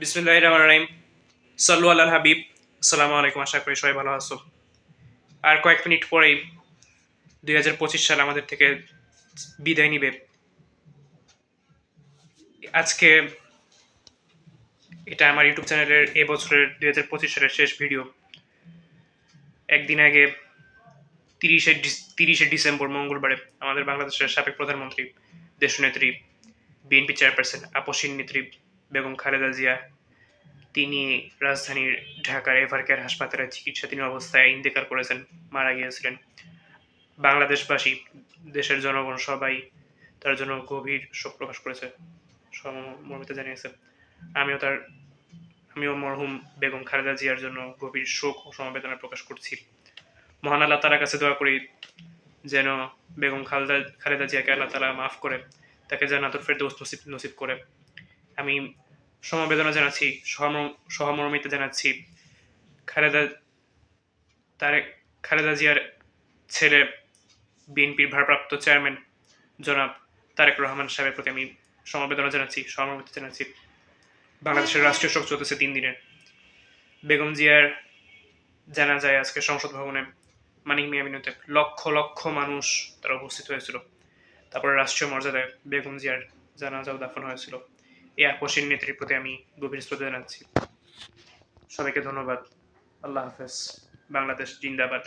বিসমুল্লাহ রহমান রাহিম সাল্লু আল্লাহ হাবিব। আসসালামু আলাইকুম, আশা করি সবাই ভালো আছো। আর কয়েক মিনিট পরেই দুই হাজার পঁচিশ সাল আমাদের থেকে বিদায় নিবে। আজকে এটা আমার ইউটিউব চ্যানেলের এ বছরের দুই হাজার পঁচিশ সালের শেষ ভিডিও। একদিন আগে তিরিশে তিরিশে ডিসেম্বর, মঙ্গলবারে আমাদের বাংলাদেশের সাবেক প্রধানমন্ত্রী, দেশনেত্রী, বিএনপি চেয়ারপারসন, আপসীন নেত্রী বেগম খালেদা জিয়া, তিনি রাজধানীর ঢাকার এভারকেয়ার হাসপাতালে চিকিৎসাধীন অবস্থায় ইন্তেকাল করেছেন, মারা গিয়েছিলেন। বাংলাদেশবাসী, দেশের জনগণ সবাই তার জন্য গভীর শোক প্রকাশ করেছে মর্মিতা জানিয়েছে। আমিও তার, আমিও মরহুম বেগম খালেদা জিয়ার জন্য গভীর শোক ও সমবেদনা প্রকাশ করছি। মহান আল্লাহ তালার কাছে দোয়া করি যেন বেগম খালেদা খালেদা জিয়াকে আল্লাহ তালা মাফ করে, তাকে জান্নাতুল ফেরদৌস নসিব নসিব করে। আমি সমবেদনা জানাচ্ছি সহমর্মিতা জানাচ্ছি। খালেদা তারেক খালেদা জিয়ার ছেলে, বিএনপির ভারপ্রাপ্ত চেয়ারম্যান জনাব তারেক রহমান সাহেবের প্রতি আমি সমবেদনা জানাচ্ছি, সহমর্মিতা জানাচ্ছি। বাংলাদেশের রাষ্ট্রীয় শোক চলতেছে তিন দিনের। বেগম জিয়ার জানা যায় আজকে সংসদ ভবনে মানিক মিয়া মিনতে লক্ষ লক্ষ মানুষ তারা উপস্থিত হয়েছিল। তারপরে রাষ্ট্রীয় মর্যাদায় বেগম জিয়ার জানাজাও দাফন হয়েছিল। এই আপসীন নেত্রীর প্রতি আমি গভীর শ্রদ্ধা জানাচ্ছি। সবাইকে ধন্যবাদ। আল্লাহ হাফেজ। বাংলাদেশ জিন্দাবাদ।